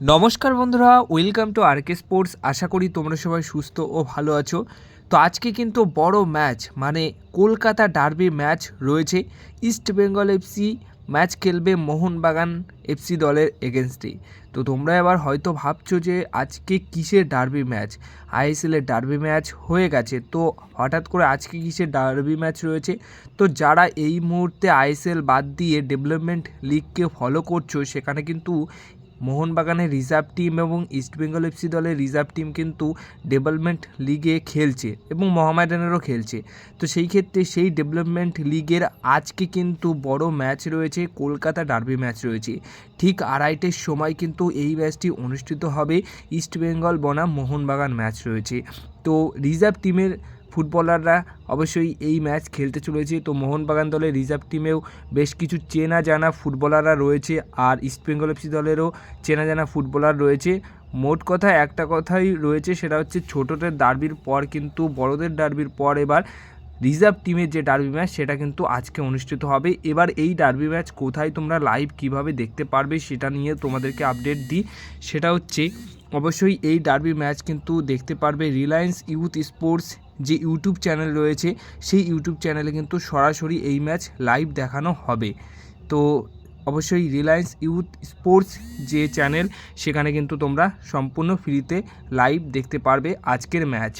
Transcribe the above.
নমস্কার বন্ধুরা welcome to R K sports আশা করি তোমরা সবাই সুস্থ ও ভালো আছো। তো আজকে কিন্তু বড় ম্যাচ মানে কলকাতা ডার্বি ম্যাচ রয়েছে। ইস্ট বেঙ্গল এফসি ম্যাচ খেলবে মোহনবাগান এফসি দলের এগেনস্টে তো তোমরা এবার হয়তো ভাবছ যে আজকে কিসের ডার্বি ম্যাচ আইএসএলের ডার্বি ম্যাচ হয়ে গেছে। তো হঠাৎ করে আজকে কিসের ডার্বি ম্যাচ রয়েছে? তো যারা এই মুহূর্তে আইএসএল বাদ দিয়ে ডেভেলপমেন্ট লিগকে ফলো করছ, সেখানে কিন্তু মোহনবাগানের রিজার্ভ টিম এবং ইস্টবেঙ্গল এফসি দলের রিজার্ভ টিম কিন্তু ডেভেলপমেন্ট লিগে খেলছে এবং মোহামেডানেরও খেলছে। তো সেই ক্ষেত্রে সেই ডেভেলপমেন্ট লিগের আজকে কিন্তু বড় ম্যাচ রয়েছে, কলকাতা ডার্বি ম্যাচ রয়েছে। ঠিক আড়াইটের সময় কিন্তু এই ম্যাচটি অনুষ্ঠিত হবে ইস্টবেঙ্গল বনাম মোহনবাগান ম্যাচ রয়েছে। তো রিজার্ভ টিমের ফুটবলাররা অবশ্যই এই ম্যাচ খেলতে চলেছে। তো মোহনবাগান দলের রিজার্ভ টিমেও বেশ কিছু চেনা জানা ফুটবলাররা রয়েছে আর ইস্টবেঙ্গল এফসি দলেরও চেনা জানা ফুটবলার রয়েছে। মোট কথা একটা কথাই রয়েছে, সেটা হচ্ছে ছোটদের ডার্বির পর কিন্তু, বড়দের ডার্বির পর এবার রিজার্ভ টিমের যে ডার্বি ম্যাচ সেটা কিন্তু আজকে অনুষ্ঠিত হবে। এবার এই ডার্বি ম্যাচ কোথায় তোমরা লাইভ কীভাবে দেখতে পারবে, সেটা নিয়ে তোমাদেরকে আপডেট দিই। সেটা হচ্ছে, অবশ্যই এই ডার্বি ম্যাচ কিন্তু দেখতে পারবে রিলায়েন্স ইউথ স্পোর্টস যে ইউটিউব চ্যানেল রয়েছে, সেই ইউটিউব চ্যানেলে কিন্তু সরাসরি এই ম্যাচ লাইভ দেখানো হবে। তো অবশ্যই রিলায়েন্স ইউথ স্পোর্টস যে চ্যানেল সেখানে কিন্তু তোমরা সম্পূর্ণ ফ্রিতে লাইভ দেখতে পারবে আজকের ম্যাচ